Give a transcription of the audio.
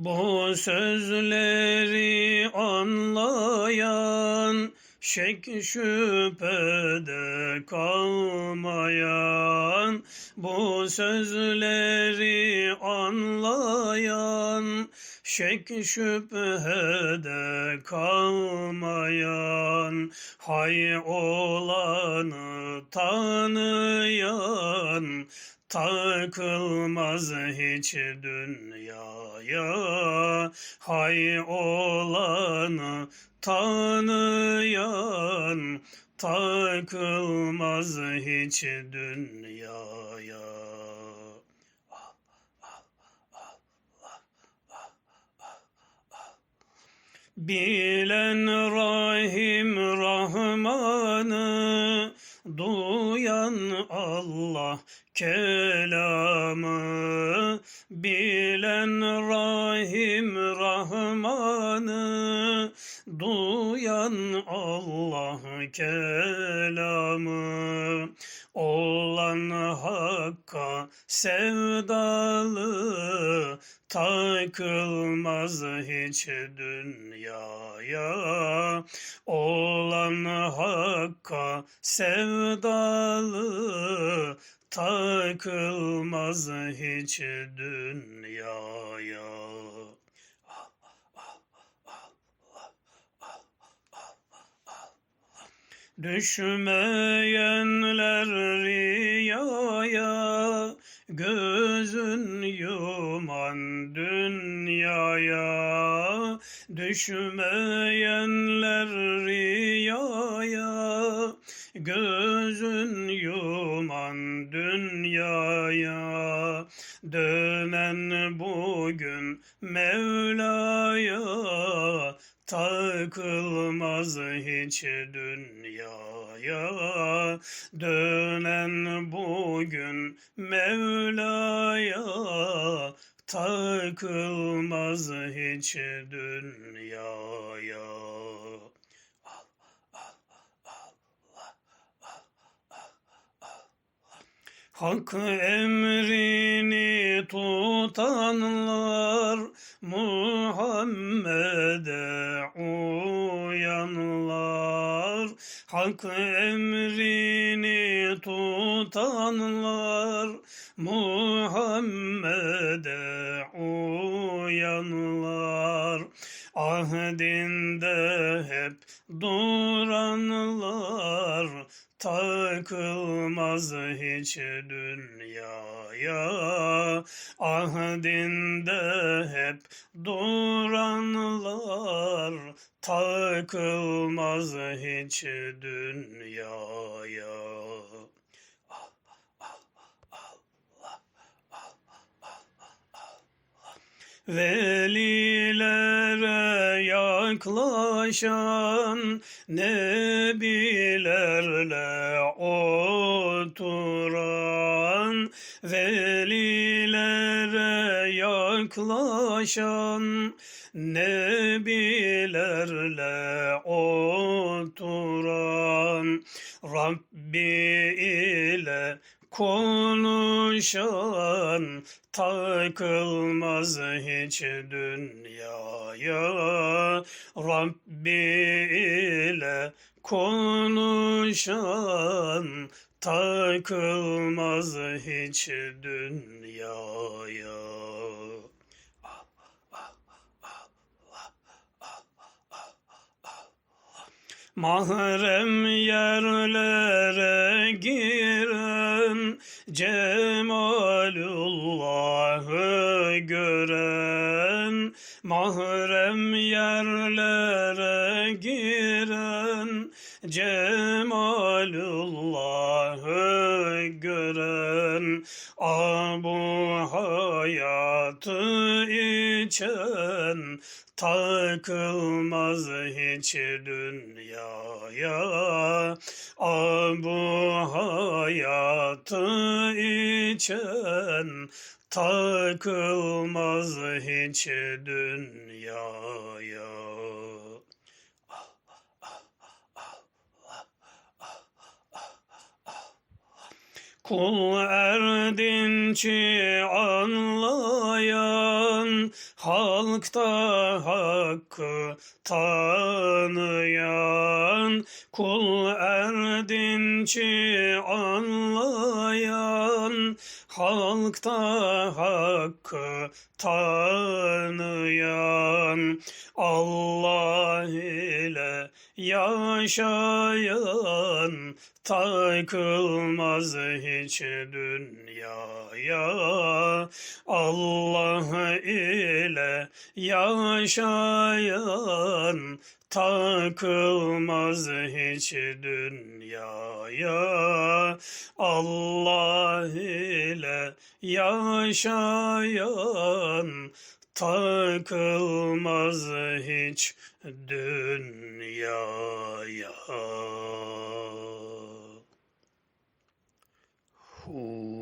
Bu sözleri anlayan, şek şüphede kalmayan, bu sözleri anlayan, şek şüphede kalmayan, hay olanı tanıyan, Takılmaz hiç dünyaya hay olanı tanıyan takılmaz hiç dünyaya. Bilen Rahim duyan Allah kelamı bilen Rahim Rahman'ı. Duyan Allah kelamı olan hakka sevdalı takılmaz hiç dünyaya olan hakka sevdalı takılmaz hiç dünyaya. Düşmeyenler riyaya, gözün Düşmeyenler riyaya, gözün yuman dünyaya. Dönen bugün Mevla'ya, takılmaz hiç dünyaya dönen bugün Mevla'ya takılmaz hiç dünyaya. Hak emrini tutanlar Muhammed'e Hak emrini tutanlar Muhammed'e uyanlar. Ahdinde hep duranlar takılmaz hiç dünyaya. Ahdinde hep duranlar. Takılmaz hiç dünyaya. Velilere yaklaşan nebilerle oturan velilere yaklaşan nebilerle oturan Rabbi konuşan takılmaz hiç dünyaya. Rabbi ile konuşan takılmaz hiç dünyaya. Mahrem yerlere giren Cemalullah'ı gören Mahrem yerlere giren Cemalullah'ı gören Abu hayatı içen takılmaz hiç dünyaya. Abu hayatı içen takılmaz hiç dünyaya. Kul erdinçi anlayan halkta hakkı tanıyan, kul erdinçi anlayan, halkta hakkı tanıyan, Allah ile yaşayan, takılmaz hiç dünyaya. Allah ile yaşayan, takılmaz hiç dünyaya. Allah ile yaşayan, takılmaz hiç dünyaya. Hu.